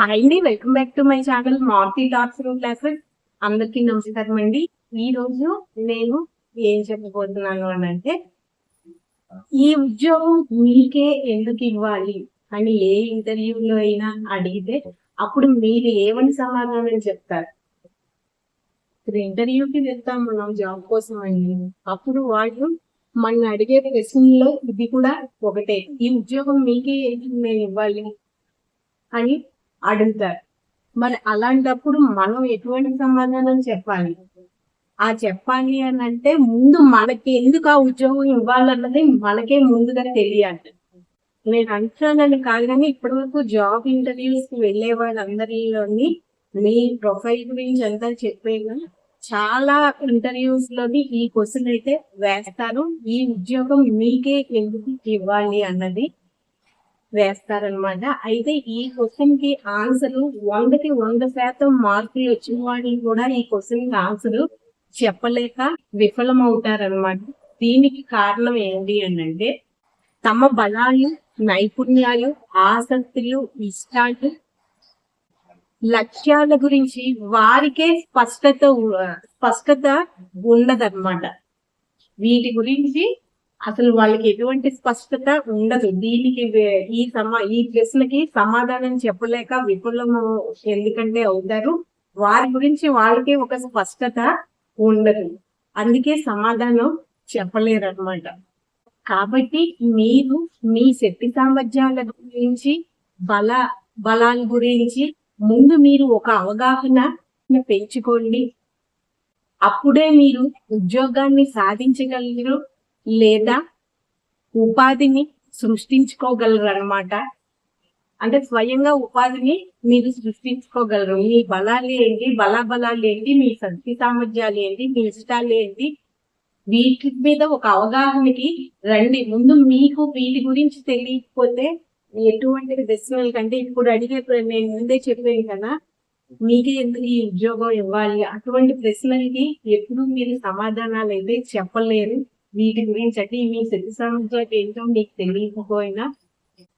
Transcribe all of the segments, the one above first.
Hi welcome back to my channel Marthi talks room classes అందరికీ నమస్కారం అండి. ఈ రోజు నేను ఏం చెప్పబోతున్నాను అని అంటే ఈ ఉద్యోగం మీకే ఎందుకు ఇవ్వాలి అని ఏ ఇంటర్వ్యూలో అయినా అడిగితే అప్పుడు మీరు ఏమని సమాధానం చెప్తారు? ఇప్పుడు ఇంటర్వ్యూకి వెళ్తాం మనం జాబ్ కోసం అండి అప్పుడు వాళ్ళు మనం అడిగే ప్రశ్నల్లో ఇది కూడా ఒకటే. ఈ ఉద్యోగం మీకే ఎందుకు నేను ఇవ్వాలి అని అడుగుతారు. మరి అలాంటప్పుడు మనం ఎటువంటి సమాధానం చెప్పాలి? ఆ చెప్పాలి అని అంటే ముందు మనకి ఎందుకు ఆ ఉద్యోగం ఇవ్వాలన్నది మనకే ముందుగా తెలియాలి. నేను అంటున్నానని కాదు కానీ ఇప్పటి వరకు జాబ్ ఇంటర్వ్యూస్కి వెళ్ళే వాళ్ళందరిలోని మీ ప్రొఫైల్ గురించి అంతా చెప్పేగా చాలా ఇంటర్వ్యూస్లోని ఈ క్వశ్చన్ అయితే వేస్తారు ఈ ఉద్యోగం మీకే ఎందుకు ఇవ్వాలి అన్నది వేస్తారనమాట. అయితే ఈ క్వశ్చన్కి ఆన్సర్ వందకి వంద శాతం మార్కులు వచ్చిన వాళ్ళు కూడా ఈ క్వశ్చన్కి ఆన్సర్ చెప్పలేక విఫలమవుతారనమాట. దీనికి కారణం ఏంటి అని అంటే తమ బలాలు నైపుణ్యాలు ఆసక్తులు ఇష్టాలు లక్ష్యాల గురించి వారికే స్పష్టత స్పష్టత ఉండదన్నమాట వీటి గురించి అసలు వాళ్ళకి ఎటువంటి స్పష్టత ఉండదు. దీనికి ఈ సమా ఈ ప్రశ్నకి సమాధానం చెప్పలేక విఫలము ఎందుకంటే అవుతారు. వారి గురించి వాళ్ళకి ఒక స్పష్టత ఉండదు. అందుకే సమాధానం చెప్పలేరు అనమాట కాబట్టి మీరు మీ శక్తి సామర్థ్యాల గురించి బల బలాల గురించి ముందు మీరు ఒక అవగాహన పెంచుకోండి. అప్పుడే మీరు ఉద్యోగాన్ని సాధించగలరు. లేదా ఉపాధిని సృష్టించుకోగలరనమాట అంటే స్వయంగా ఉపాధిని మీరు సృష్టించుకోగలరు. మీ బలాలు ఏంటి? బలాబలాలు ఏంటి? మీ శక్తి సామర్థ్యాలు ఏంటి? మీ ఇష్టాలు ఏంటి? వీటి మీద ఒక అవగాహనకి రండి. ముందు మీకు వీటి గురించి తెలియకపోతే ఎటువంటి ప్రశ్నలు కంటే ఇప్పుడు అడిగే నేను ముందే చెప్పాను కదా మీకే ఎందుకు ఈ ఉద్యోగం ఇవ్వాలి? అటువంటి ప్రశ్నలకి ఎప్పుడు మీరు సమాధానాలు అయితే చెప్పలేరు. వీటి గురించి అంటే మీ శక్తి సామర్థ్యాలు ఏంటో మీకు తెలియకపోయినా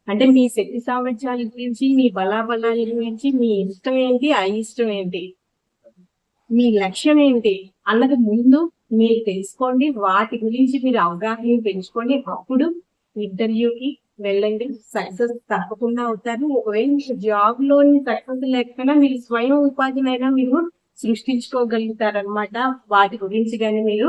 అంటే మీ శక్తి సామర్థ్యాల గురించి మీ బలాబలాల గురించి మీ ఇష్టం ఏంటి అయిష్టం ఏంటి మీ లక్ష్యం ఏంటి అన్నది ముందు మీరు తెలుసుకోండి. వాటి గురించి మీరు అవగాహన పెంచుకోండి. అప్పుడు ఇంటర్వ్యూకి వెళ్ళండి. సక్సెస్ తప్పకుండా అవుతారు. ఒకవేళ మీకు జాబ్లోని సక్సెస్ లేకపోయినా మీరు స్వయం ఉపాధినైనా మీరు సృష్టించుకోగలుగుతారనమాట వాటి గురించి కానీ మీరు